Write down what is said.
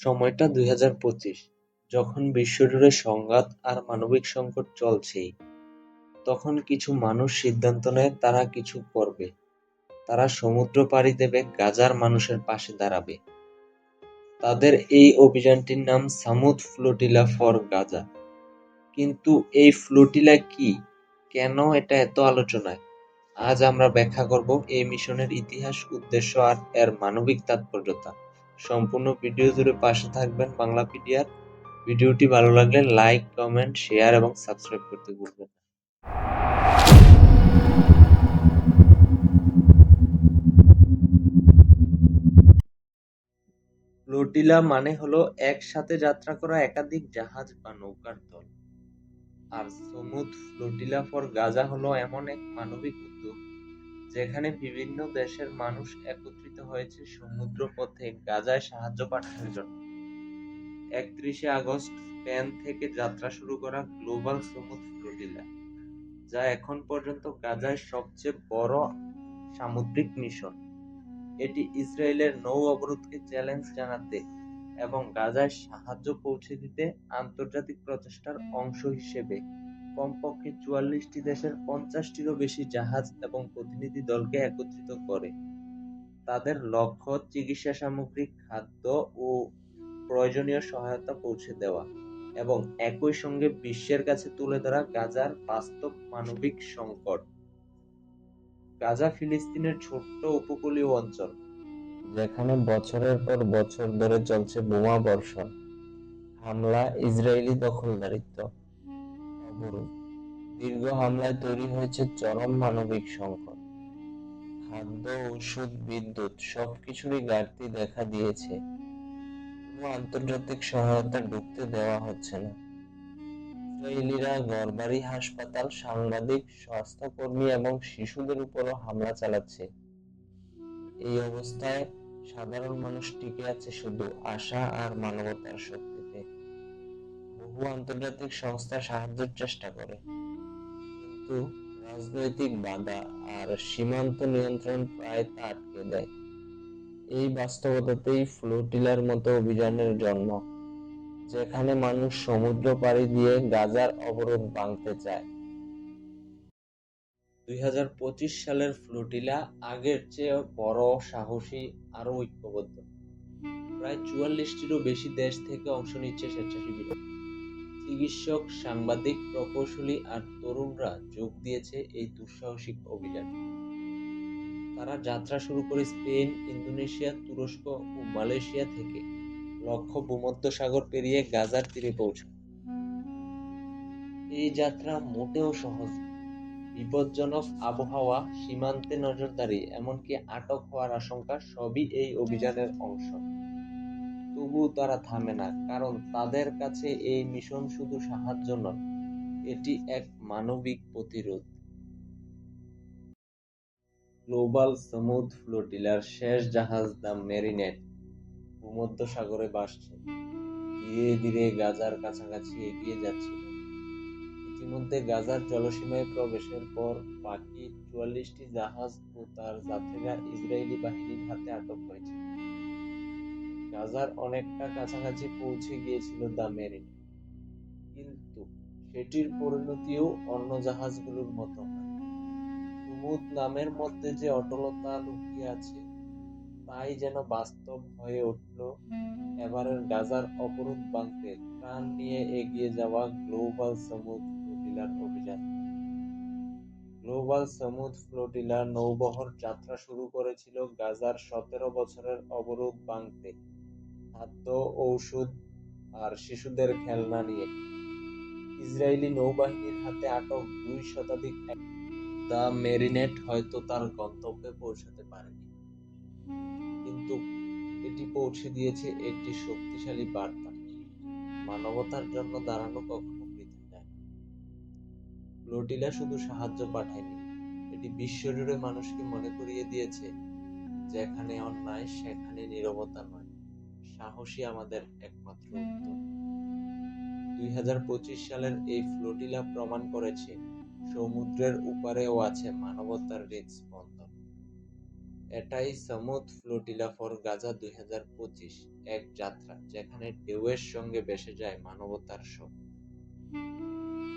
সময়টা দুই হাজার পঁচিশ, যখন বিশ্বজুড়ে সংঘাত আর মানবিক সংকট চলছেই, তখন কিছু মানুষ সিদ্ধান্ত নেয় তারা কিছু করবে। তারা সমুদ্র পাড়ি দেবে, গাজার মানুষের পাশে দাঁড়াবে। তাদের এই অভিযানটির নাম সামুদ ফ্লোটিলা ফর গাজা। কিন্তু এই ফ্লোটিলা কি? কেন এটা এত আলোচনায়? আজ আমরা ব্যাখ্যা করব এই মিশনের ইতিহাস, উদ্দেশ্য আর এর মানবিক তাৎপর্যতা। সম্পূর্ণ ভিডিও জুড়ে পাশে থাকবেন বাংলাপিডিয়ার। ভিডিওটি ভালো লাগলে লাইক, কমেন্ট, শেয়ার এবং সাবস্ক্রাইব করতে ভুলবেন ফ্লোটিলা মানে হলো একসাথে যাত্রা করা একাধিক জাহাজ বা নৌকার দল। আর সমুদ ফ্লোটিলা ফর গাজা হলো এমন এক মানবিক উদ্যোগ যেখানে বিভিন্ন দেশের মানুষ একত্রিত হয়েছে সমুদ্র পথে গাজায় সাহায্য পাঠানোর জন্য। একত্রিশে আগস্ট স্পেন থেকে যাত্রা শুরু করা গ্লোবাল সমুদ ফ্লোটিলা যা এখন পর্যন্ত গাজায় সবচেয়ে বড় সামুদ্রিক মিশন। এটি ইসরায়েলের নৌ অবরোধকে চ্যালেঞ্জ জানাতে এবং গাজায় সাহায্য পৌঁছে দিতে আন্তর্জাতিক প্রচেষ্টার অংশ হিসেবে কমপক্ষে চুয়াল্লিশটি দেশের পঞ্চাশটিরও বেশি জাহাজ এবং প্রতিনিধি দলকে একত্রিত করে। তাদের লক্ষ্য চিকিৎসা সামগ্রী, খাদ্য ও প্রয়োজনীয় সহায়তা পৌঁছে দেওয়া এবং একই সঙ্গে বিশ্বের কাছে তুলে ধরা গাজার বাস্তব মানবিক সংকট। গাজা ফিলিস্তিনের ছোট্ট উপকূলীয় অঞ্চল, যেখানে বছরের পর বছর ধরে চলছে বোমা বর্ষণ, হামলা, ইসরায়েলি দখলদারিত্ব অবরোধ দীর্ঘ হামলায় তৈরি হয়েছে চরম মানবিক সংকট। খাদ্য, ওষুধ, বিদ্যুৎ, সবকিছুরই ঘাটতি দেখা দিয়েছে। কোনো আন্তর্জাতিক সহায়তা ঢুকতে দেওয়া হচ্ছে না। ইসরায়েলিরা ঘরবাড়ি হাসপাতাল, সাংবাদিক, স্বাস্থ্যকর্মী এবং শিশুদের উপরও হামলা চালাচ্ছে। এই অবস্থায় সাধারণ মানুষ টিকে আছে শুধু আশা আর মানবতার শক্তিতে বহু আন্তর্জাতিক সংস্থা সাহায্যের চেষ্টা করে। কিন্তু রাজনৈতিক বাধা আর সীমান্ত নিয়ন্ত্রণ প্রায় তা আটকে দেয়। এই বাস্তবতাতেই ফ্লোটিলার মতো অভিযানের জন্ম, যেখানে মানুষ সমুদ্র পাড়ি দিয়ে গাজার অবরোধ ভাঙতে চায়। দুই সালের ফ্লোটিলা আগের চেয়ে বড়, সাহসী আরও ঐক্যবদ্ধ। প্রায় চুয়াল্লিশটিরও বেশি দেশ থেকে অংশ নিচ্ছে স্বেচ্ছাসেবীরা। চিকিৎসক, সাংবাদিক, প্রকৌশলী আর তরুণরা যোগ দিয়েছে এই দুঃসাহসিক অভিযানে তারা যাত্রা শুরু করে স্পেন, ইন্দোনেশিয়া, তুরস্ক ও মালয়েশিয়া থেকে লক্ষ্য ভূমধ্যসাগর পেরিয়ে গাজার তীরে পৌঁছায় এই যাত্রা মোটেও সহজ। বিপজ্জনক আবহাওয়া সীমান্তে নজরদারি এমনকি আটক হওয়ার আশঙ্কা সবই এই অভিযানের অংশ তবু তারা থামে না, কারণ তাদের কাছে এই মিশন শুধু সাহায্য নয়, এটি এক মানবিক প্রতিরোধ। গ্লোবাল সমুদ ফ্লোটিলার শেষ জাহাজ দ্য মেরিনেট ভূমধ্যসাগরে বাসছে। ধীরে ধীরে গাজার কাছাকাছি এগিয়ে যাচ্ছিল ইতিমধ্যে গাজার জলসীমায় প্রবেশের পর বাকি চুয়াল্লিশটি জাহাজ ও তার যাত্রীরা ইসরায়েলি বাহিনীর হাতে আটক হয়েছে। গাজার অনেকটা কাছাকাছি পৌঁছে গিয়েছিল দ্য মেরিন। কিন্তু সেটির পরিণতিও অন্য জাহাজগুলোর মতো নয় কুমুদ নামের মধ্যে যে অটলতা লুকিয়ে আছে, তাই যেন বাস্তব হয়ে উঠল এবারের গাজার অবরোধ ভাঙতে প্রাণ নিয়ে এগিয়ে যাওয়া গ্লোবাল সমুদ ফ্লোটিলার অভিযান। গ্লোবাল সমুদ ফ্লোটিলার নৌবহর যাত্রা শুরু করেছিল গাজার সতেরো বছরের অবরোধ ভাঙতে খাদ্য, ঔষধ আর শিশুদের খেলনা নিয়ে। ইসরায়েলি নৌবাহিনীর হাতে আটক দুই শতাধিক দ্য মেরিনেট হয়তো তার গন্তব্যে পৌঁছাতে পারেনি। কিন্তু এটি পৌঁছে দিয়েছে একটি শক্তিশালী বার্তা। মানবতার জন্য দাঁড়ানো কখনো বৃথা যায় ফ্লোটিলা শুধু সাহায্য পাঠায়নি, এটি বিশ্বজুড়ে মানুষকে মনে করিয়ে দিয়েছে, যেখানে অন্যায়, সেখানে নীরবতা নয়। সাহসী আমাদের একমাত্র উত্তর। দুই হাজার পঁচিশ সালের এই ফ্লোটিলা প্রমাণ করেছে সমুদ্রের উপারেও আছে মানবতার হৃদস্পন্দন এটাই সমুদ ফ্লোটিলা ফর গাজা দুই হাজার পঁচিশ, এক যাত্রা যেখানে ঢেউয়ের সঙ্গে ভেসে যায় মানবতার স্বপ্ন।